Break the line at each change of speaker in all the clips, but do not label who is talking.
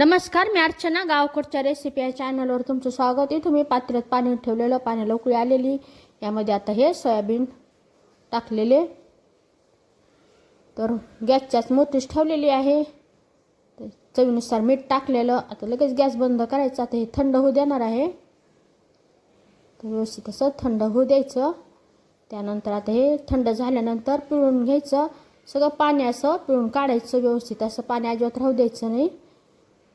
नमस्कार मी अर्चना गावकडच्या रेसिपी या चॅनलवर तुमचं स्वागत आहे. तुम्ही पात्र्यात पाणी ठेवलेलं पाण्याला उकळी आलेली. यामध्ये आता हे सोयाबीन टाकलेले. तर गॅसच्याच मोठीच ठेवलेली आहे. चवीनुसार मीठ टाकलेलं. आता लगेच गॅस बंद करायचा. आता हे थंड होऊ देणार आहे. तर व्यवस्थित असं थंड होऊ द्यायचं. त्यानंतर आता हे थंड झाल्यानंतर पिळून घ्यायचं. सगळं पाणी असं पिळून काढायचं व्यवस्थित. असं पाणी अजिबात राहू द्यायचं नाही.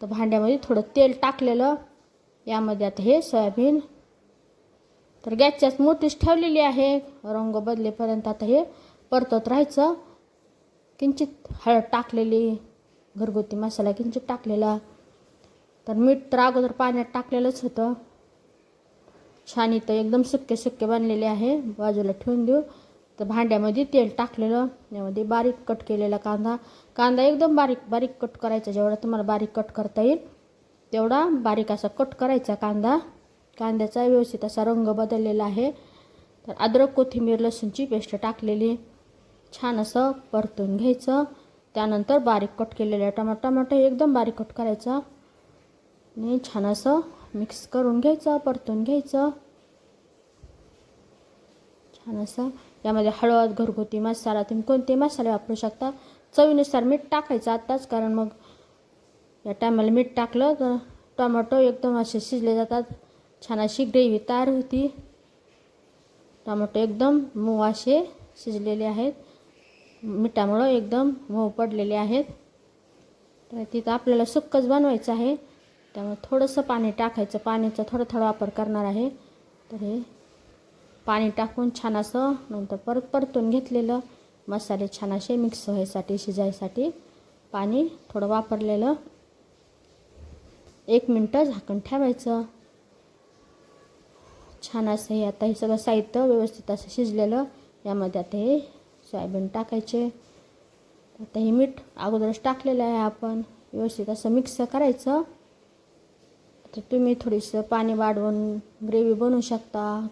तर भांड्यामध्ये थोडं तेल टाकलेलं. यामध्ये आता हे सोयाबीन. तर गॅसच्याच मोठीच ठेवलेली आहे. रंग बदलेपर्यंत आता हे परतत राहायचं. किंचित हळद टाकलेली घरगुती मसाला किंचित टाकलेला. तर मीठ तर अगोदर पाण्यात टाकलेलंच होतं. छान इथं एकदम सुक्के सुक्के बनलेले आहे. बाजूला ठेवून देऊ. तर भांड्यामध्ये तेल टाकलेलं यामध्ये बारीक कट केलेला कांदा. कांदा एकदम बारीक बारीक कट करायचा. जेवढा तुम्हाला बारीक कट करता येईल तेवढा बारीक असा कट करायचा कांदा. कांद्याचा व्यवस्थित असा रंग बदललेला आहे. तर अद्रक कोथिंबीर लसूणची पेस्ट टाकलेली. छान असं परतून घ्यायचं. त्यानंतर बारीक कट केलेलं टमाटर टमाटर एकदम बारीक कट करायचं. आणि छान असं मिक्स करून घ्यायचं परतून घ्यायचं. छान असं यामध्ये हळद घरगुती मसाला तुम्ही कोणते मसाले वापरू शकता. चवीनुसार मीठ टाकायचं आत्ताच कारण मग या टायमाला मीठ टाकलं तर टोमॅटो एकदम असे शिजले जातात. छान अशी ग्रेव्ही तयार होती. टोमॅटो एकदम मऊ असे शिजलेले आहेत. मिठामुळं एकदम मऊ पडलेले आहेत. तर तिथं आपल्याला सुक्कच बनवायचं आहे. त्यामुळे थोडंसं पाणी टाकायचं. पाण्याचा थोडा थोडा वापर करणार आहे. तर हे पाणी टाकून छान असं नंतर परत परतून घेतलेलं मसाले छान असे मिक्स व्हायसाठी शिजायसाठी पाणी थोडं वापरलेलं. एक मिनटं झाकण ठेवायचं. छान असं हे आता हे सगळं साहित्य व्यवस्थित असं शिजलेलं. यामध्ये आता हे सोयाबीन टाकायचे. आता हे मीठ अगोदरच टाकलेलं आहे आपण. व्यवस्थित असं मिक्स करायचं. तर तुम्ही थोडीसं पाणी वाढवून ग्रेव्ही बनवू शकता.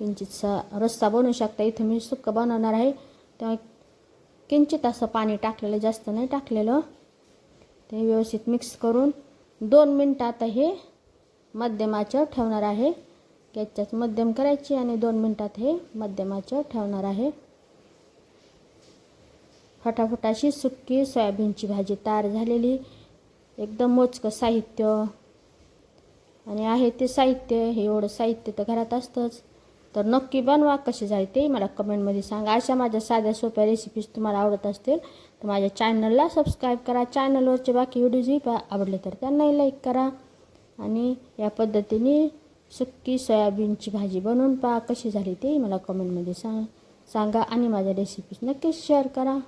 किंचितसा रस्सा बनवू शकता. इथं मी सुक्कं बनवणार आहे. तेव्हा किंचित असं पाणी टाकलेलं जास्त नाही टाकलेलं. ते व्यवस्थित मिक्स करून दोन मिनटं आता हे मध्यमाच्यावर ठेवणार आहे. गॅसच्याच मध्यम करायची आणि दोन मिनटात हे मध्यमाच्यावर ठेवणार आहे. फटाफटाशी सुक्की सोयाबीनची भाजी तयार झालेली. एकदम मोजकं साहित्य. आणि आहे ते साहित्य हे एवढं साहित्य तर घरात असतंच. तर नक्की बनवा कसे झाले ते मला कमेंटमध्ये सांगा. अशा माझ्या साध्या सोप्या रेसिपीज तुम्हाला आवडत असतील तर माझ्या चॅनलला सबस्क्राईब करा. चॅनलवरचे बाकी व्हिडिओजही पा आवडले तर त्यांनाही लाईक करा. आणि या पद्धतीने सुक्की सोयाबीनची भाजी बनवून पहा कशी झाली ते मला कमेंटमध्ये सांग सांगा. आणि माझ्या रेसिपीज नक्कीच शेअर करा.